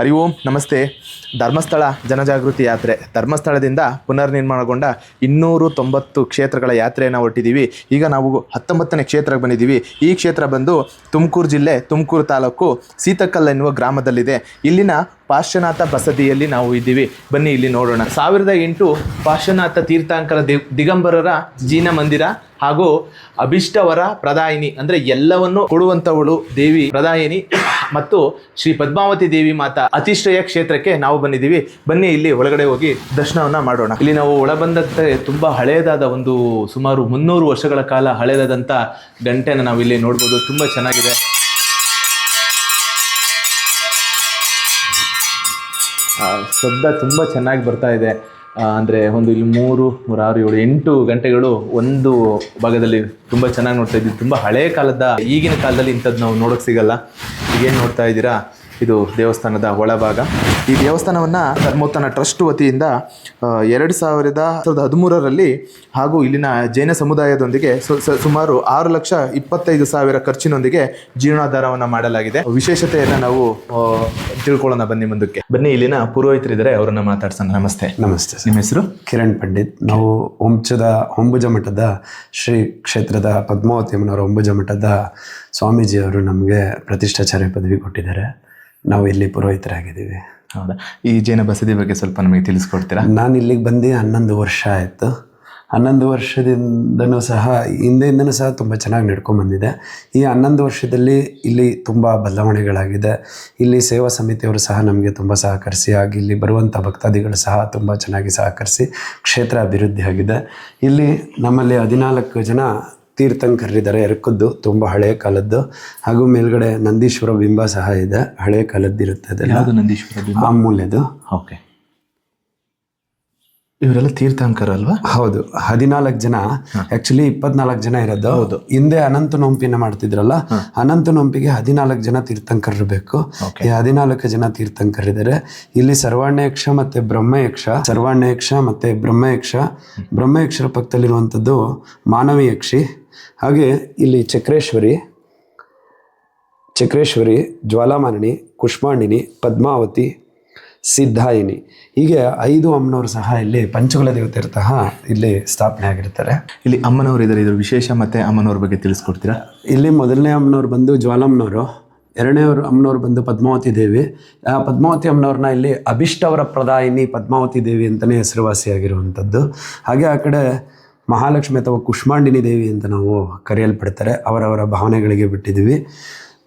ಹರಿ ಓಂ, ನಮಸ್ತೆ. ಧರ್ಮಸ್ಥಳ ಜನಜಾಗೃತಿ ಯಾತ್ರೆ. ಧರ್ಮಸ್ಥಳದಿಂದ ಪುನರ್ನಿರ್ಮಾಣಗೊಂಡ ಇನ್ನೂರು ತೊಂಬತ್ತು ಕ್ಷೇತ್ರಗಳ ಯಾತ್ರೆಯನ್ನು ಹೊರಟಿದ್ದೀವಿ ಈಗ ನಾವು ಹತ್ತೊಂಬತ್ತನೇ ಕ್ಷೇತ್ರಕ್ಕೆ ಬಂದಿದ್ದೀವಿ ಈ ಕ್ಷೇತ್ರ ಬಂದು ತುಮಕೂರು ಜಿಲ್ಲೆ ತುಮಕೂರು ತಾಲೂಕು ಸೀತಕಲ್ ಎನ್ನುವ ಗ್ರಾಮದಲ್ಲಿದೆ. ಇಲ್ಲಿನ ಪಾರ್ಶ್ವನಾಥ ಬಸದಿಯಲ್ಲಿ ನಾವು ಇದ್ದೀವಿ. ಬನ್ನಿ ಇಲ್ಲಿ ನೋಡೋಣ. ಸಾವಿರದ ಎಂಟು ಪಾರ್ಶ್ವನಾಥ ತೀರ್ಥಾಂಕರ ದಿ- ದಿಗಂಬರರ ಜೀನ ಮಂದಿರ ಹಾಗೂ ಅಭಿಷ್ಟವರ ಪ್ರದಾಯಿನಿ ಅಂದರೆ ಎಲ್ಲವನ್ನು ಕೊಡುವಂಥವಳು ದೇವಿ ಪ್ರದಾಯಿನಿ ಮತ್ತು ಶ್ರೀ ಪದ್ಮಾವತಿ ದೇವಿ ಮಾತಾ ಅತಿಶ್ರಯ ಕ್ಷೇತ್ರಕ್ಕೆ ನಾವು ಬಂದಿದ್ದೀವಿ. ಬನ್ನಿ ಇಲ್ಲಿ ಒಳಗಡೆ ಹೋಗಿ ದರ್ಶನವನ್ನು ಮಾಡೋಣ. ಇಲ್ಲಿ ನಾವು ಒಳಬಂದಂತೆ ತುಂಬ ತುಂಬಾ ಹಳೆಯದಾದ ಒಂದು ಸುಮಾರು ಮುನ್ನೂರು ವರ್ಷಗಳ ಕಾಲ ಹಳೆಯದಾದಂಥ ಗಂಟೆನ ನಾವು ಇಲ್ಲಿ ನೋಡ್ಬೋದು. ತುಂಬಾ ಚೆನ್ನಾಗಿದೆ. ಶಬ್ದ ತುಂಬ ಚೆನ್ನಾಗಿ ಬರ್ತಾ ಇದೆ. ಅಂದರೆ ಒಂದು ಇಲ್ಲಿ ಮೂರು, ಮೂರಾರು, ಏಳು, ಎಂಟು ಗಂಟೆಗಳು ಒಂದು ಭಾಗದಲ್ಲಿ ತುಂಬ ಚೆನ್ನಾಗಿ ನೋಡ್ತಾ ಇದ್ದೀವಿ. ತುಂಬ ಹಳೆಯ ಕಾಲದ, ಈಗಿನ ಕಾಲದಲ್ಲಿ ಇಂಥದ್ದು ನಾವು ನೋಡೋಕೆ ಸಿಗಲ್ಲ. ಈಗೇನು ನೋಡ್ತಾ ಇದ್ದೀರಾ? ಇದು ದೇವಸ್ಥಾನದ ಒಳಭಾಗ. ಈ ದೇವಸ್ಥಾನವನ್ನು ಧರ್ಮೋತ್ಥಾನ ಟ್ರಸ್ಟ್ ವತಿಯಿಂದ ಎರಡು ಸಾವಿರದ ಸಾವಿರದ ಹದಿಮೂರರಲ್ಲಿ ಹಾಗೂ ಇಲ್ಲಿನ ಜೈನ ಸಮುದಾಯದೊಂದಿಗೆ ಸುಮಾರು ಆರು ಲಕ್ಷ ಇಪ್ಪತ್ತೈದು ಸಾವಿರ ಖರ್ಚಿನೊಂದಿಗೆ ಜೀರ್ಣೋದ್ಧಾರವನ್ನು ಮಾಡಲಾಗಿದೆ. ವಿಶೇಷತೆಯನ್ನು ನಾವು ತಿಳ್ಕೊಳ್ಳೋಣ ಬನ್ನಿ ಮುಂದಕ್ಕೆ. ಬನ್ನಿ ಇಲ್ಲಿನ ಪುರೋಹಿತರಿದ್ದಾರೆ ಅವರನ್ನು ಮಾತಾಡ್ಸೋಣ. ನಮಸ್ತೆ. ನಮಸ್ತೆ ನಿಮ್ಮ ಹೆಸರು? ಕಿರಣ್ ಪಂಡಿತ್. ನಾವು ಹೊಂಚದ ಹೊಂಬುಜ ಮಠದ ಶ್ರೀ ಕ್ಷೇತ್ರದ ಪದ್ಮಾವತಿ ಅಮ್ಮನವರ ಹೊಂಬುಜ ಮಠದ ಸ್ವಾಮೀಜಿಯವರು ನಮಗೆ ಪ್ರತಿಷ್ಠಾಚಾರ್ಯ ಪದವಿ ಕೊಟ್ಟಿದ್ದಾರೆ. ನಾವು ಇಲ್ಲಿ ಪುರೋಹಿತರಾಗಿದ್ದೀವಿ. ಹೌದಾ? ಈ ಜೈನ ಬಸದಿ ಬಗ್ಗೆ ಸ್ವಲ್ಪ ನಮಗೆ ತಿಳಿಸ್ಕೊಡ್ತೀರಾ? ನಾನು ಇಲ್ಲಿಗೆ ಬಂದು ಹನ್ನೊಂದು ವರ್ಷ ಆಯಿತು. ಹನ್ನೊಂದು ವರ್ಷದಿಂದನೂ ಸಹ ಹಿಂದೆಯಿಂದನೂ ಸಹ ತುಂಬ ಚೆನ್ನಾಗಿ ನಡ್ಕೊಂಡು ಬಂದಿದೆ. ಈ ಹನ್ನೊಂದು ವರ್ಷದಲ್ಲಿ ಇಲ್ಲಿ ತುಂಬ ಬದಲಾವಣೆಗಳಾಗಿದೆ. ಇಲ್ಲಿ ಸೇವಾ ಸಮಿತಿಯವರು ಸಹ ನಮಗೆ ತುಂಬ ಸಹಕರಿಸಿ ಹಾಗೆ ಇಲ್ಲಿ ಬರುವಂಥ ಭಕ್ತಾದಿಗಳು ಸಹ ತುಂಬ ಚೆನ್ನಾಗಿ ಸಹಕರಿಸಿ ಕ್ಷೇತ್ರ ಅಭಿವೃದ್ಧಿಯಾಗಿದೆ. ಇಲ್ಲಿ ನಮ್ಮಲ್ಲಿ ಹದಿನಾಲ್ಕು ಜನ ತೀರ್ಥಂಕರಿದ್ದಾರೆ ಎರಕದ್ದು ತುಂಬ ಹಳೆಯ ಕಾಲದ್ದು. ಹಾಗೂ ಮೇಲ್ಗಡೆ ನಂದೀಶ್ವರ ಬಿಂಬ ಸಹ ಇದೆ ಹಳೆಯ ಕಾಲದ್ದಿರುತ್ತೆ ಅದೆಲ್ಲ. ನಂದೀಶ್ವರ ಬಿಂಬ? ಅಮೂಲ್ಯದು ಓಕೆ. ಇವರೆಲ್ಲ ತೀರ್ಥಂಕರ ಅಲ್ವಾ ಹೌದು. ಹದಿನಾಲ್ಕು ಜನ ಆಕ್ಚುಲಿ ಇಪ್ಪತ್ನಾಲ್ಕು ಜನ ಇರೋದು. ಹೌದು. ಹಿಂದೆ ಅನಂತ ನೊಂಪಿನ ಮಾಡ್ತಿದ್ರಲ್ಲ ಅನಂತ ನೊಂಪಿಗೆ ಹದಿನಾಲ್ಕು ಜನ ತೀರ್ಥಂಕರ ಬೇಕು. ಈ ಹದಿನಾಲ್ಕು ಜನ ತೀರ್ಥಂಕರಿದ್ದಾರೆ. ಇಲ್ಲಿ ಸರ್ವಾಣ್ಯಕ್ಷ ಮತ್ತೆ ಬ್ರಹ್ಮಯಕ್ಷ ಸರ್ವಾಣ್ಯಕ್ಷ ಮತ್ತೆ ಬ್ರಹ್ಮಯಕ್ಷ ಬ್ರಹ್ಮಯಕ್ಷರ ಪಕ್ಕದಲ್ಲಿರುವಂಥದ್ದು ಮಾನವಿ ಯಕ್ಷಿ ಹಾಗೆ ಇಲ್ಲಿ ಚಕ್ರೇಶ್ವರಿ ಚಕ್ರೇಶ್ವರಿ ಜ್ವಾಲಾಮಾಲಿನಿ ಕುಷ್ಮಾಂಡಿನಿ ಪದ್ಮಾವತಿ ಸಿದ್ಧಾಯಿನಿ. ಹೀಗೆ ಐದು ಅಮ್ಮನವರು ಸಹ ಇಲ್ಲಿ ಪಂಚಕುಲ ದೇವತೆ ಸಹ ಇಲ್ಲಿ ಸ್ಥಾಪನೆ ಆಗಿರ್ತಾರೆ. ಇಲ್ಲಿ ಅಮ್ಮನವರು ಇದ್ದಾರೆ ಇದ್ರ ವಿಶೇಷ ಮತ್ತೆ ಅಮ್ಮನವ್ರ ಬಗ್ಗೆ ತಿಳಿಸ್ಕೊಡ್ತೀರಾ? ಇಲ್ಲಿ ಮೊದಲನೇ ಅಮ್ಮನವ್ರು ಬಂದು ಜ್ವಾಲಮ್ಮನವರು ಎರಡನೇವ್ರು ಅಮ್ಮನವ್ರು ಬಂದು ಪದ್ಮಾವತಿ ದೇವಿ. ಆ ಪದ್ಮಾವತಿ ಅಮ್ಮನವ್ರನ್ನ ಇಲ್ಲಿ ಅಭಿಷ್ಟವರ ಪ್ರದಾಯಿನಿ ಪದ್ಮಾವತಿ ದೇವಿ ಅಂತಲೇ ಹೆಸರುವಾಸಿಯಾಗಿರುವಂಥದ್ದು ಹಾಗೆ ಆ ಕಡೆ ಮಹಾಲಕ್ಷ್ಮಿ ಅಥವಾ ಕುಷ್ಮಾಂಡಿನಿ ದೇವಿ ಅಂತ ನಾವು ಕರೆಯಲ್ಪಡ್ತಾರೆ. ಅವರವರ ಭಾವನೆಗಳಿಗೆ ಬಿಟ್ಟಿದ್ದೀವಿ.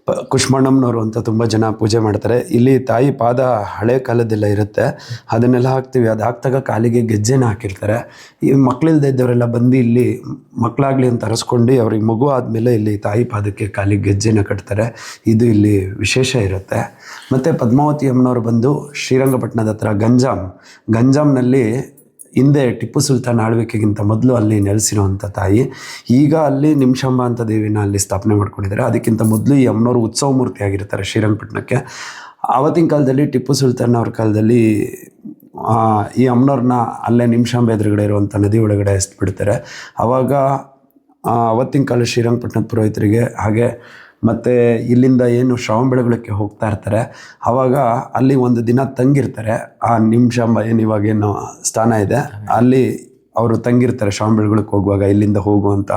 ಪ ಕುಷ್ಮಣ್ಣಮ್ಮನವರು ಅಂತ ತುಂಬ ಜನ ಪೂಜೆ ಮಾಡ್ತಾರೆ. ಇಲ್ಲಿ ತಾಯಿ ಪಾದ ಹಳೆ ಕಾಲದ್ದೆಲ್ಲ ಇರುತ್ತೆ. ಅದನ್ನೆಲ್ಲ ಹಾಕ್ತೀವಿ. ಅದು ಹಾಕ್ದಾಗ ಕಾಲಿಗೆ ಗೆಜ್ಜೆನ ಹಾಕಿರ್ತಾರೆ. ಈ ಮಕ್ಕಳಿಲ್ದೇ ಇದ್ದವರೆಲ್ಲ ಬಂದು ಇಲ್ಲಿ ಮಕ್ಕಳಾಗ್ಲಿ ಅಂತ ಅರಸ್ಕೊಂಡು ಅವ್ರಿಗೆ ಮಗು ಆದಮೇಲೆ ಇಲ್ಲಿ ತಾಯಿ ಪಾದಕ್ಕೆ ಕಾಲಿಗೆ ಗೆಜ್ಜೆನ ಕಟ್ತಾರೆ. ಇದು ಇಲ್ಲಿ ವಿಶೇಷ ಇರುತ್ತೆ. ಮತ್ತು ಪದ್ಮಾವತಿ ಅಮ್ಮನವರು ಬಂದು ಶ್ರೀರಂಗಪಟ್ಟಣದ ಹತ್ರ ಗಂಜಾಮ್. ಗಂಜಾಮ್ನಲ್ಲಿ ಹಿಂದೆ ಟಿಪ್ಪು ಸುಲ್ತಾನ್ ಆಳ್ವಿಕೆಗಿಂತ ಮೊದಲು ಅಲ್ಲಿ ನೆಲೆಸಿರುವಂಥ ತಾಯಿ, ಈಗ ಅಲ್ಲಿ ನಿಮಿಷಂಬ ಅಂತ ದೇವಿನ ಅಲ್ಲಿ ಸ್ಥಾಪನೆ ಮಾಡ್ಕೊಂಡಿದ್ದಾರೆ. ಅದಕ್ಕಿಂತ ಮೊದಲು ಈ ಅಮ್ಮನವರು ಉತ್ಸವ ಮೂರ್ತಿ ಆಗಿರ್ತಾರೆ ಶ್ರೀರಂಗಪಟ್ಟಣಕ್ಕೆ. ಆವತ್ತಿನ ಕಾಲದಲ್ಲಿ ಟಿಪ್ಪು ಸುಲ್ತಾನ್ ಅವ್ರ ಕಾಲದಲ್ಲಿ ಈ ಅಮ್ಮನವ್ರನ್ನ ಅಲ್ಲೇ ನಿಮಿಷಾಂಬ ಎದುರುಗಡೆ ಇರುವಂಥ ನದಿ ಒಳಗಡೆ ಎಸ್ಬಿಡ್ತಾರೆ. ಆವತ್ತಿನ ಅವತ್ತಿನ ಕಾಲ ಶ್ರೀರಂಗಪಟ್ಟಣದ ಪುರೋಹಿತರಿಗೆ ಹಾಗೆ ಮತ್ತು ಇಲ್ಲಿಂದ ಏನು ಶ್ರವಣಬೆಳಗೊಳಕ್ಕೆ ಹೋಗ್ತಾ ಇರ್ತಾರೆ. ಆವಾಗ ಅಲ್ಲಿ ಒಂದು ದಿನ ತಂಗಿರ್ತಾರೆ. ಆ ನಿಮಿಷಾಂಬ ಏನು ಇವಾಗೇನು ಸ್ಥಾನ ಇದೆ. ಅಲ್ಲಿ ಅವರು ತಂಗಿರ್ತಾರೆ ಶ್ರವಣಬೆಳಗೊಳಕ್ಕೆ ಹೋಗುವಾಗ ಇಲ್ಲಿಂದ ಹೋಗುವಂಥ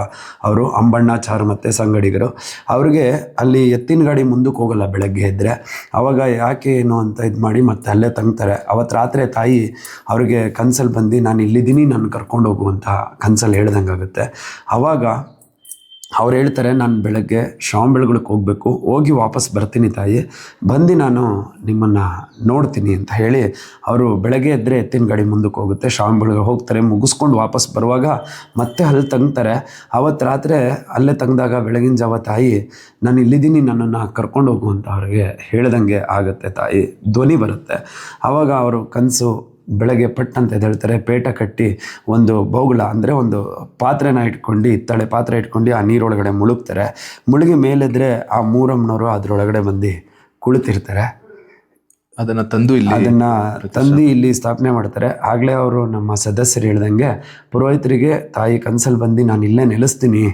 ಅವರು ಅಂಬಣ್ಣಾಚಾರ್ ಮತ್ತು ಸಂಗಡಿಗರು. ಅವ್ರಿಗೆ ಅಲ್ಲಿ ಎತ್ತಿನ ಗಾಡಿ ಮುಂದಕ್ಕೆ ಹೋಗಲ್ಲ ಬೆಳಗ್ಗೆ ಎದ್ದರೆ ಆವಾಗ ಯಾಕೆ ಏನು ಅಂತ ಇದು ಮಾಡಿ ಮತ್ತೆ ಅಲ್ಲೇ ತಂಗ್ತಾರೆ. ಅವತ್ತು ರಾತ್ರಿ ತಾಯಿ ಅವ್ರಿಗೆ ಕನ್ಸಲ್ಲಿ ಬಂದು, ನಾನು ಇಲ್ಲಿದ್ದೀನಿ, ನಾನು ಕರ್ಕೊಂಡು ಹೋಗುವಂತಹ ಕನ್ಸಲ್ಲಿ ಹೇಳ್ದಂಗೆ ಆಗುತ್ತೆ ಆವಾಗ ಅವ್ರು ಹೇಳ್ತಾರೆ, ನಾನು ಬೆಳಗ್ಗೆ ಶ್ರವಣಬೆಳಗೊಳಕ್ಕೆ ಹೋಗಬೇಕು, ಹೋಗಿ ವಾಪಸ್ ಬರ್ತೀನಿ ತಾಯಿ, ಬಂದು ನಾನು ನಿಮ್ಮನ್ನು ನೋಡ್ತೀನಿ ಅಂತ ಹೇಳಿ ಅವರು ಬೆಳಗ್ಗೆ ಎದ್ದರೆ ಎತ್ತಿನ ಗಾಡಿ ಮುಂದಕ್ಕೆ ಹೋಗುತ್ತೆ. ಶ್ರವಣಬೆಳಗ್ಗೆ ಹೋಗ್ತಾರೆ, ಮುಗಿಸ್ಕೊಂಡು ವಾಪಸ್ ಬರುವಾಗ ಮತ್ತೆ ಅಲ್ಲಿ ತಂಗ್ತಾರೆ. ಅವತ್ತು ರಾತ್ರಿ ಅಲ್ಲೇ ತಂಗಿದಾಗ ಬೆಳಗಿನ ಜಾವ, ತಾಯಿ, ನಾನು ಇಲ್ಲಿದ್ದೀನಿ, ನನ್ನನ್ನು ಕರ್ಕೊಂಡು ಹೋಗು ಅಂತ ಅವ್ರಿಗೆ ಹೇಳ್ದಂಗೆ ಆಗುತ್ತೆ ತಾಯಿ, ಧ್ವನಿ ಬರುತ್ತೆ. ಆವಾಗ ಅವರು ಕನಸು ಬೆಳಗ್ಗೆ ಪಟ್ಟಂತ ಎದ್ದೇಳ್ತಾರೆ ಪೇಟ ಕಟ್ಟಿ ಒಂದು ಬೌಗುಳ ಅಂದರೆ ಒಂದು ಪಾತ್ರೆನ ಇಟ್ಕೊಂಡು ಇತ್ತಾಳೆ ಪಾತ್ರೆ ಇಟ್ಕೊಂಡು ಆ ನೀರೊಳಗಡೆ ಮುಳುಗ್ತಾರೆ. ಮುಳುಗಿ ಮೇಲೆದ್ರೆ ಆ ಮೂರಮ್ಮನವರು ಅದರೊಳಗಡೆ ಬಂದು ಕುಳಿತಿರ್ತಾರೆ. ಅದನ್ನು ತಂದು ಇಲ್ಲಿ ಅದನ್ನು ತಂದು ಇಲ್ಲಿ ಸ್ಥಾಪನೆ ಮಾಡ್ತಾರೆ. ಆಗಲೇ ಅವರು ನಮ್ಮ ಸದಸ್ಯರು ಹೇಳ್ದಂಗೆ ಪುರೋಹಿತರಿಗೆ ತಾಯಿ ಕನ್ಸಲ್ಲಿ ಬಂದು ನಾನು ಇಲ್ಲೇ ನೆಲೆಸ್ತೀನಿ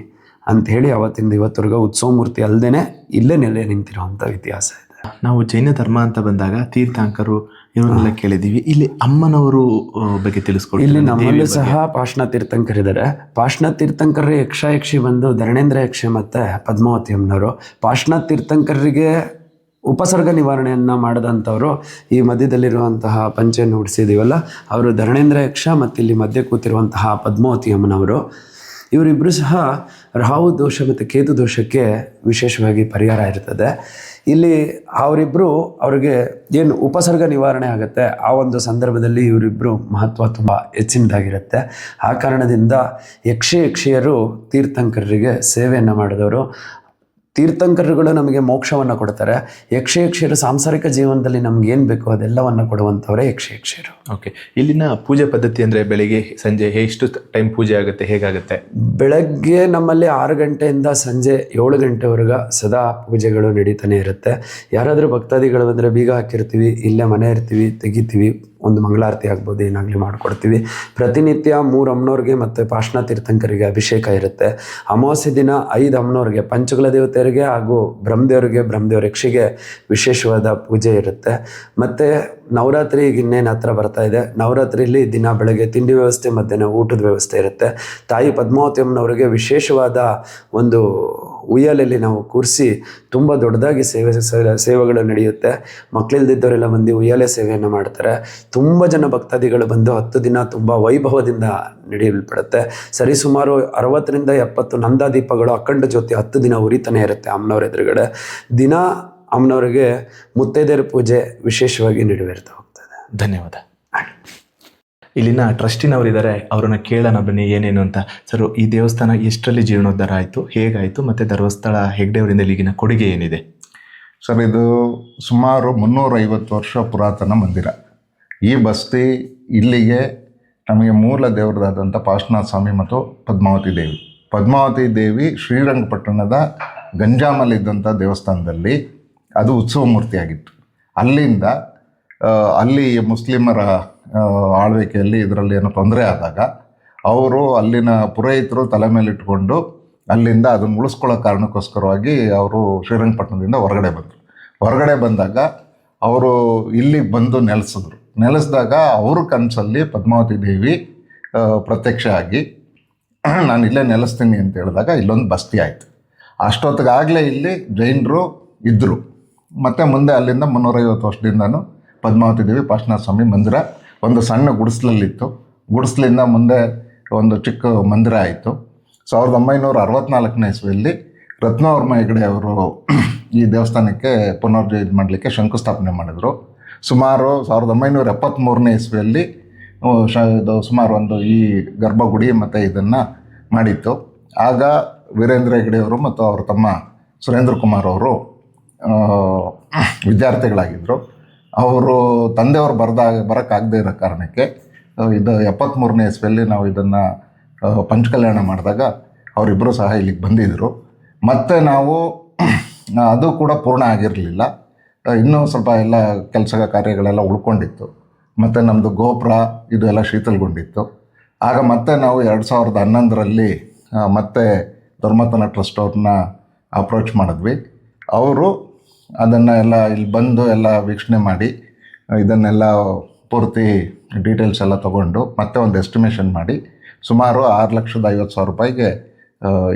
ಅಂತ ಹೇಳಿ ಅವತ್ತಿಂದ ಇವತ್ತರೆಗೂ ಉತ್ಸವ ಮೂರ್ತಿ ಅಲ್ಲದೇ ಇಲ್ಲೇ ನೆಲೆ ನಿಂತಿರೋವಂಥ ಇತಿಹಾಸ ಇದೆ. ನಾವು ಜೈನ ಧರ್ಮ ಅಂತ ಬಂದಾಗ ತೀರ್ಥಾಂಕರು ಇವನ್ನೆಲ್ಲ ಕೇಳಿದ್ದೀವಿ. ಇಲ್ಲಿ ಅಮ್ಮನವರು ಬಗ್ಗೆ ತಿಳಿಸ್ಕೊಡಿ ಇಲ್ಲಿ ನಮ್ಮಲ್ಲೂ ಸಹ ಪಾಶ್ನ ತೀರ್ಥಂಕರಿದ್ದಾರೆ ಪಾಶ್ನ ತೀರ್ಥಂಕರ ಯಕ್ಷ ಯಕ್ಷಿ ಬಂದು ಧರಣೇಂದ್ರ ಯಕ್ಷಿ ಮತ್ತು ಪದ್ಮಾವತಿ ಅಮ್ಮನವರು ಪಾಶ್ನ ತೀರ್ಥಂಕರರಿಗೆ ಉಪಸರ್ಗ ನಿವಾರಣೆಯನ್ನು ಮಾಡಿದಂಥವರು ಈ ಮಧ್ಯದಲ್ಲಿರುವಂತಹ ಪಂಚೆಯನ್ನು ಉಡಿಸಿದೀವಲ್ಲ ಅವರು ಧರಣೇಂದ್ರ ಯಕ್ಷ ಮತ್ತು ಇಲ್ಲಿ ಮಧ್ಯೆ ಕೂತಿರುವಂತಹ ಪದ್ಮಾವತಿ ಅಮ್ಮನವರು ಇವರಿಬ್ಬರು ಸಹ ರಾಹು ದೋಷ ಮತ್ತು ಕೇತು ದೋಷಕ್ಕೆ ವಿಶೇಷವಾಗಿ ಪರಿಹಾರ ಇರ್ತದೆ. ಇಲ್ಲಿ ಅವರಿಬ್ಬರು ಅವರಿಗೆ ಏನು ಉಪಸರ್ಗ ನಿವಾರಣೆ ಆಗುತ್ತೆ, ಆ ಒಂದು ಸಂದರ್ಭದಲ್ಲಿ ಇವರಿಬ್ಬರು ಮಹತ್ವ ತುಂಬ ಹೆಚ್ಚಿನದಾಗಿರುತ್ತೆ. ಆ ಕಾರಣದಿಂದ ಯಕ್ಷ ಯಕ್ಷಿಯರು ತೀರ್ಥಂಕರರಿಗೆ ಸೇವೆಯನ್ನು ಮಾಡಿದವರು. ತೀರ್ಥಂಕರಗಳು ನಮಗೆ ಮೋಕ್ಷವನ್ನು ಕೊಡ್ತಾರೆ. ಯಕ್ಷಯಕ್ಷರು ಸಾಂಸಾರಿಕ ಜೀವನದಲ್ಲಿ ನಮ್ಗೆ ಏನು ಬೇಕೋ ಅದೆಲ್ಲವನ್ನು ಕೊಡುವಂಥವರೇ ಯಕ್ಷಯಕ್ಷರು. ಓಕೆ. ಇಲ್ಲಿನ ಪೂಜೆ ಪದ್ಧತಿ ಅಂದರೆ ಬೆಳಿಗ್ಗೆ ಸಂಜೆ ಎಷ್ಟು ಟೈಮ್ ಪೂಜೆ ಆಗುತ್ತೆ ಹೇಗಾಗುತ್ತೆ? ಬೆಳಗ್ಗೆ ನಮ್ಮಲ್ಲಿ ಆರು ಗಂಟೆಯಿಂದ ಸಂಜೆ ಏಳು ಗಂಟೆವರೆಗೆ ಸದಾ ಪೂಜೆಗಳು ನಡೀತಾನೆ ಇರುತ್ತೆ. ಯಾರಾದರೂ ಭಕ್ತಾದಿಗಳು ಬಂದರೆ ಬೀಗ ಹಾಕಿರ್ತೀವಿ ಇಲ್ಲೇ ಮನೆ ಇರ್ತೀವಿ ತೆಗಿತೀವಿ ಒಂದು ಮಂಗಳಾರತಿ ಆಗ್ಬೋದು ಏನಾಗಲಿ ಮಾಡಿಕೊಡ್ತೀವಿ. ಪ್ರತಿನಿತ್ಯ ಮೂರು ಅಮ್ಮನವ್ರಿಗೆ ಮತ್ತು ಪಾಶ್ನ ತೀರ್ಥಂಕರಿಗೆ ಅಭಿಷೇಕ ಇರುತ್ತೆ. ಅಮಾವಾಸ್ಯೆ ದಿನ ಐದು ಅಮ್ಮನವ್ರಿಗೆ ಪಂಚಕುಲ ದೇವತೆಯರಿಗೆ ಹಾಗೂ ಬ್ರಹ್ಮದೇವರಿಗೆ ಬ್ರಹ್ಮದೇವ್ರ ಯಕ್ಷಿಗೆ ವಿಶೇಷವಾದ ಪೂಜೆ ಇರುತ್ತೆ. ಮತ್ತು ನವರಾತ್ರಿ ಇನ್ನೇನು ಹತ್ರ ಬರ್ತಾ ಇದೆ. ನವರಾತ್ರಿಯಲ್ಲಿ ದಿನ ಬೆಳಗ್ಗೆ ತಿಂಡಿ ವ್ಯವಸ್ಥೆ, ಮಧ್ಯಾಹ್ನ ಊಟದ ವ್ಯವಸ್ಥೆ ಇರುತ್ತೆ. ತಾಯಿ ಪದ್ಮಾವತಿ ಅಮ್ಮನವರಿಗೆ ವಿಶೇಷವಾದ ಒಂದು ಉಯ್ಯಾಲೆಯಲ್ಲಿ ನಾವು ಕೂರಿಸಿ ತುಂಬ ದೊಡ್ಡದಾಗಿ ಸೇವೆ ಸೇವೆಗಳು ನಡೆಯುತ್ತೆ. ಮಕ್ಕಳಿಲ್ದಿದ್ದವರೆಲ್ಲ ಬಂದು ಉಯ್ಯಾಲೆ ಸೇವೆಯನ್ನು ಮಾಡ್ತಾರೆ. ತುಂಬ ಜನ ಭಕ್ತಾದಿಗಳು ಬಂದು ಹತ್ತು ದಿನ ತುಂಬ ವೈಭವದಿಂದ ನಡೆಯಲ್ಪಡುತ್ತೆ. ಸರಿಸುಮಾರು ಅರವತ್ತರಿಂದ ಎಪ್ಪತ್ತು ನಂದಾದೀಪಗಳು ಅಖಂಡ ಜ್ಯೋತಿ ಹತ್ತು ದಿನ ಉರಿತಾನೆ ಇರುತ್ತೆ ಅಮ್ಮನವ್ರ ಎದುರುಗಡೆ. ದಿನ ಅಮ್ಮನವರಿಗೆ ಮುತ್ತೈದೆಯರ ಪೂಜೆ ವಿಶೇಷವಾಗಿ ನೆರವೇರ್ತಾ ಹೋಗ್ತದೆ. ಧನ್ಯವಾದ. ಇಲ್ಲಿನ ಟ್ರಸ್ಟಿನವರು ಇದ್ದಾರೆ ಅವರನ್ನು ಕೇಳೋಣ ಬನ್ನಿ, ಏನೇನು ಅಂತ. ಸರ್ ಈ ದೇವಸ್ಥಾನ ಎಷ್ಟರಲ್ಲಿ ಜೀರ್ಣೋದ್ಧಾರ ಆಯಿತು, ಹೇಗಾಯಿತು, ಮತ್ತು ಧರ್ಮಸ್ಥಳ ಹೆಗ್ಡೆಯವರಿಂದ ಇಲ್ಲಿಗಿನ ಕೊಡುಗೆ ಏನಿದೆ? ಸರ್ ಇದು ಸುಮಾರು ಮುನ್ನೂರೈವತ್ತು ವರ್ಷ ಪುರಾತನ ಮಂದಿರ. ಈ ಬಸ್ತಿ ಇಲ್ಲಿಗೆ ನಮಗೆ ಮೂಲ ದೇವರದಾದಂಥ ಪಾರ್ಶ್ವನಾಥ ಸ್ವಾಮಿ ಮತ್ತು ಪದ್ಮಾವತಿ ದೇವಿ. ಪದ್ಮಾವತಿ ದೇವಿ ಶ್ರೀರಂಗಪಟ್ಟಣದ ಗಂಜಾಮಲ್ಲಿದ್ದಂಥ ದೇವಸ್ಥಾನದಲ್ಲಿ ಅದು ಉತ್ಸವ ಮೂರ್ತಿಯಾಗಿತ್ತು. ಅಲ್ಲಿಂದ ಅಲ್ಲಿ ಮುಸ್ಲಿಮರ ಆಳ್ವಿಕೆಯಲ್ಲಿ ಇದರಲ್ಲಿ ಏನೋ ತೊಂದರೆ ಆದಾಗ ಅವರು ಅಲ್ಲಿನ ಪುರೋಹಿತರು ತಲೆ ಮೇಲೆ ಇಟ್ಕೊಂಡು ಅಲ್ಲಿಂದ ಅದನ್ನು ಉಳಿಸ್ಕೊಳ್ಳೋ ಕಾರಣಕ್ಕೋಸ್ಕರವಾಗಿ ಅವರು ಶ್ರೀರಂಗಪಟ್ಟಣದಿಂದ ಹೊರಗಡೆ ಬಂದರು. ಹೊರಗಡೆ ಬಂದಾಗ ಅವರು ಇಲ್ಲಿಗೆ ಬಂದು ನೆಲೆಸಿದ್ರು. ನೆಲೆಸಿದಾಗ ಅವ್ರ ಕನಸಲ್ಲಿ ಪದ್ಮಾವತಿ ದೇವಿ ಪ್ರತ್ಯಕ್ಷ ಆಗಿ, ನಾನು ಇಲ್ಲೇ ನೆಲೆಸ್ತೀನಿ ಅಂತ ಹೇಳಿದಾಗ ಇಲ್ಲೊಂದು ಬಸ್ತಿ ಆಯಿತು. ಅಷ್ಟೊತ್ತಿಗಾಗಲೇ ಇಲ್ಲಿ ಜೈನರು ಇದ್ದರು ಮತ್ತು ಮುಂದೆ ಅಲ್ಲಿಂದ ಮುನ್ನೂರೈವತ್ತು ವರ್ಷದಿಂದನೂ ಪದ್ಮಾವತಿ ದೇವಿ, ಪಾರ್ಶ್ವನಾಥ ಸ್ವಾಮಿ ಮಂದಿರ ಒಂದು ಸಣ್ಣ ಗುಡಿಸ್ಲಲ್ಲಿತ್ತು. ಗುಡಿಸ್ಲಿಂದ ಮುಂದೆ ಒಂದು ಚಿಕ್ಕ ಮಂದಿರ ಆಯಿತು. ಸಾವಿರದ ಒಂಬೈನೂರ ಅರವತ್ನಾಲ್ಕನೇ ಇಸ್ವಿಯಲ್ಲಿ ರತ್ನವರ್ಮ ಹೆಗಡೆ ಅವರು ಈ ದೇವಸ್ಥಾನಕ್ಕೆ ಪುನರ್ಜ ಇದು ಮಾಡಲಿಕ್ಕೆ ಶಂಕುಸ್ಥಾಪನೆ ಮಾಡಿದರು. ಸುಮಾರು ಸಾವಿರದ ಒಂಬೈನೂರ ಎಪ್ಪತ್ತ್ಮೂರನೇ ಇಸ್ವಿಯಲ್ಲಿ ಇದು ಸುಮಾರು ಒಂದು ಈ ಗರ್ಭಗುಡಿ ಮತ್ತು ಇದನ್ನು ಮಾಡಿತ್ತು. ಆಗ ವೀರೇಂದ್ರ ಹೆಗಡೆಯವರು ಮತ್ತು ಅವರ ತಮ್ಮ ಸುರೇಂದ್ರ ಕುಮಾರ್ ಅವರು ವಿದ್ಯಾರ್ಥಿಗಳಾಗಿದ್ದರು ಅವರು ತಂದೆಯವರು ಬರೆದಾಗ ಬರೋಕ್ಕಾಗದೇ ಇರೋ ಕಾರಣಕ್ಕೆ ಇದು ಎಪ್ಪತ್ತ್ಮೂರನೇ ಇಸ್ವಿಯಲ್ಲಿ ನಾವು ಇದನ್ನು ಪಂಚಕಲ್ಯಾಣ ಮಾಡಿದಾಗ ಅವರಿಬ್ಬರು ಸಹ ಇಲ್ಲಿಗೆ ಬಂದಿದ್ದರು ಮತ್ತು ನಾವು ಅದು ಕೂಡ ಪೂರ್ಣ ಆಗಿರಲಿಲ್ಲ. ಇನ್ನೂ ಸ್ವಲ್ಪ ಎಲ್ಲ ಕೆಲಸ ಕಾರ್ಯಗಳೆಲ್ಲ ಉಳ್ಕೊಂಡಿತ್ತು. ಮತ್ತು ನಮ್ಮದು ಗೋಪುರ, ಇದು ಎಲ್ಲ ಶೀತಲಗೊಂಡಿತ್ತು. ಆಗ ಮತ್ತೆ ನಾವು ಎರಡು ಸಾವಿರದ ಹನ್ನೊಂದರಲ್ಲಿ ಮತ್ತೆ ಧರ್ಮತನ ಟ್ರಸ್ಟ್ ಅವ್ರನ್ನ ಅಪ್ರೋಚ್ ಮಾಡಿದ್ವಿ. ಅವರು ಅದನ್ನು ಎಲ್ಲ ಇಲ್ಲಿ ಬಂದು ಎಲ್ಲ ವೀಕ್ಷಣೆ ಮಾಡಿ, ಇದನ್ನೆಲ್ಲ ಪೂರ್ತಿ ಡೀಟೇಲ್ಸ್ ಎಲ್ಲ ತೊಗೊಂಡು ಮತ್ತೆ ಒಂದು ಎಸ್ಟಿಮೇಷನ್ ಮಾಡಿ, ಸುಮಾರು ಆರು ಲಕ್ಷದ ಐವತ್ತು ಸಾವಿರ ರೂಪಾಯಿಗೆ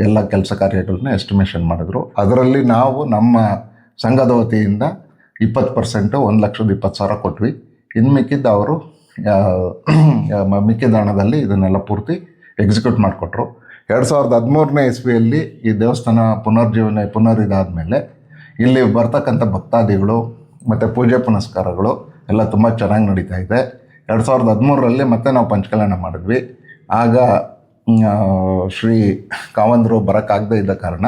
ಎಲ್ಲ ಕೆಲಸ ಕಾರ್ಯಗಳನ್ನ ಎಸ್ಟಿಮೇಷನ್ ಮಾಡಿದ್ರು. ಅದರಲ್ಲಿ ನಾವು ನಮ್ಮ ಸಂಘದ ವತಿಯಿಂದ ಇಪ್ಪತ್ತು ಪರ್ಸೆಂಟು ಒಂದು ಲಕ್ಷದ ಇಪ್ಪತ್ತು ಸಾವಿರ ಕೊಟ್ವಿ. ಇನ್ನು ಮಿಕ್ಕಿದ್ದು ಅವರು ಮಿಕ್ಕಿದ ಹಣದಲ್ಲಿ ಇದನ್ನೆಲ್ಲ ಪೂರ್ತಿ ಎಕ್ಸಿಕ್ಯೂಟ್ ಮಾಡಿಕೊಟ್ರು. ಎರಡು ಸಾವಿರದ ಹದಿಮೂರನೇ ಇಸ್ವಿಯಲ್ಲಿ ಈ ದೇವಸ್ಥಾನ ಪುನರ್ಜೀವನ ಪುನರ್ ಇದಾದಮೇಲೆ ಇಲ್ಲಿ ಬರ್ತಕ್ಕಂಥ ಭಕ್ತಾದಿಗಳು ಮತ್ತು ಪೂಜೆ ಪುನಸ್ಕಾರಗಳು ಎಲ್ಲ ತುಂಬ ಚೆನ್ನಾಗಿ ನಡೀತಾ ಇದೆ. ಎರಡು ಸಾವಿರದ ಹದಿಮೂರರಲ್ಲಿ ಮತ್ತೆ ನಾವು ಪಂಚಕಲ್ಯಾಣ ಮಾಡಿದ್ವಿ. ಆಗ ಶ್ರೀ ಕಾವಂದರು ಬರೋಕ್ಕಾಗದೇ ಇದ್ದ ಕಾರಣ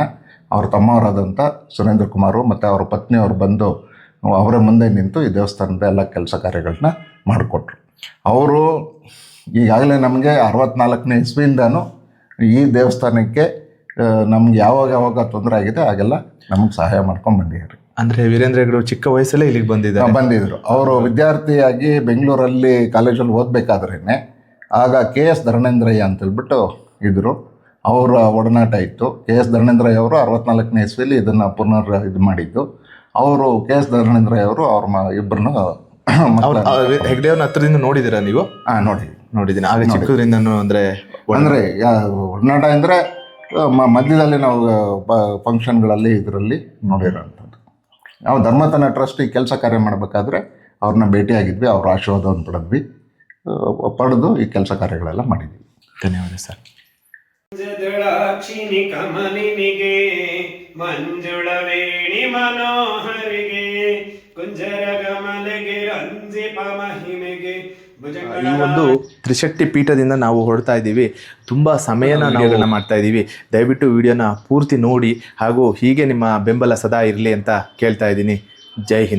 ಅವ್ರ ತಮ್ಮವರಾದಂಥ ಸುರೇಂದ್ರ ಕುಮಾರು ಮತ್ತು ಅವರ ಪತ್ನಿಯವರು ಬಂದು ಅವರ ಮುಂದೆ ನಿಂತು ಈ ದೇವಸ್ಥಾನದ ಎಲ್ಲ ಕೆಲಸ ಕಾರ್ಯಗಳನ್ನ ಮಾಡಿಕೊಟ್ರು. ಅವರು ಈಗಾಗಲೇ ನಮಗೆ ಅರವತ್ತ್ನಾಲ್ಕನೇ ಇಸ್ವಿಯಿಂದನೂ ಈ ದೇವಸ್ಥಾನಕ್ಕೆ ನಮ್ಗೆ ಯಾವಾಗ ಯಾವಾಗ ತೊಂದರೆ ಆಗಿದೆ ಆಗೆಲ್ಲ ನಮಗೆ ಸಹಾಯ ಮಾಡ್ಕೊಂಡು ಬಂದಿದ್ದಾರೆ. ಅಂದ್ರೆ ವೀರೇಂದ್ರ ಹೆಗ್ಡೆ ಚಿಕ್ಕ ವಯಸ್ಸಲ್ಲೇ ಇಲ್ಲಿಗೆ ಬಂದಿದ್ದಾರೆ? ಬಂದಿದ್ರು. ಅವರು ವಿದ್ಯಾರ್ಥಿಯಾಗಿ ಬೆಂಗಳೂರಲ್ಲಿ ಕಾಲೇಜಲ್ಲಿ ಓದಬೇಕಾದ್ರೇ ಆಗ ಕೆ ಎಸ್ ಧರಣೇಂದ್ರಯ್ಯ ಅಂತೇಳ್ಬಿಟ್ಟು ಇದ್ರು. ಇದ್ದರು ಅವರ ಒಡನಾಟ ಇತ್ತು. ಕೆ ಎಸ್ ಧರಣೇಂದ್ರಯ್ಯ ಅವರು ಅರವತ್ನಾಲ್ಕನೇ ಇಸ್ವಿಯಲ್ಲಿ ಇದನ್ನು ಪುನರ್ ಇದು ಮಾಡಿದ್ದು. ಅವರು ಕೆ ಎಸ್ ಧರಣೇಂದ್ರಯ್ಯ ಅವರು ಅವ್ರ ಮ ಇಬ್ಬರನ್ನು ಅವ್ರು ಹೆಗ್ಡೆ ಅವ್ರನ್ನ ಹತ್ರದಿಂದ ನೋಡಿದ್ದೀರಾ ನೀವು? ಹಾಂ ನೋಡಿ ನೋಡಿದ್ದೀನಿ ಆಗ ಚಿಕ್ಕದ್ರಿಂದ ಅಂದರೆ ಅಂದರೆ ಒಡನಾಟ ಅಂದರೆ ಮಧ್ಯದಲ್ಲಿ ನಾವು ಫಂಕ್ಷನ್ಗಳಲ್ಲಿ ಇದರಲ್ಲಿ ನೋಡಿರೋಂಥದ್ದು. ನಾವು ಧರ್ಮತನ ಟ್ರಸ್ಟ್ ಈ ಕೆಲಸ ಕಾರ್ಯ ಮಾಡಬೇಕಾದ್ರೆ ಅವ್ರನ್ನ ಭೇಟಿಯಾಗಿದ್ವಿ ಅವ್ರ ಆಶೀರ್ವಾದವನ್ನು ಪಡೆದ್ವಿ. ಪಡೆದು ಈ ಕೆಲಸ ಕಾರ್ಯಗಳೆಲ್ಲ ಮಾಡಿದ್ವಿ. ಧನ್ಯವಾದ ಸರ್. ಜದಳಾಕ್ಷಿಣಿ ಕಮಲಿನಿಗೆ ಮಂಜುಳವೇಣಿ ಮನೋಹರಿಗೆ ಕುಂಜರ ಕಮಲೆಗೆ ರಂಜಿ ಈ ಒಂದು ತ್ರಿಶಕ್ತಿ ಪೀಠದಿಂದ ನಾವು ಹೊರಡ್ತಾ ಇದ್ದೀವಿ. ತುಂಬ ಸಮಯನ ನಾವು ಮಾಡ್ತಾ ಇದ್ದೀವಿ. ದಯವಿಟ್ಟು ವಿಡಿಯೋನ ಪೂರ್ತಿ ನೋಡಿ ಹಾಗೂ ಹೀಗೆ ನಿಮ್ಮ ಬೆಂಬಲ ಸದಾ ಇರಲಿ ಅಂತ ಕೇಳ್ತಾ ಇದ್ದೀನಿ. ಜೈ ಹಿಂದ್.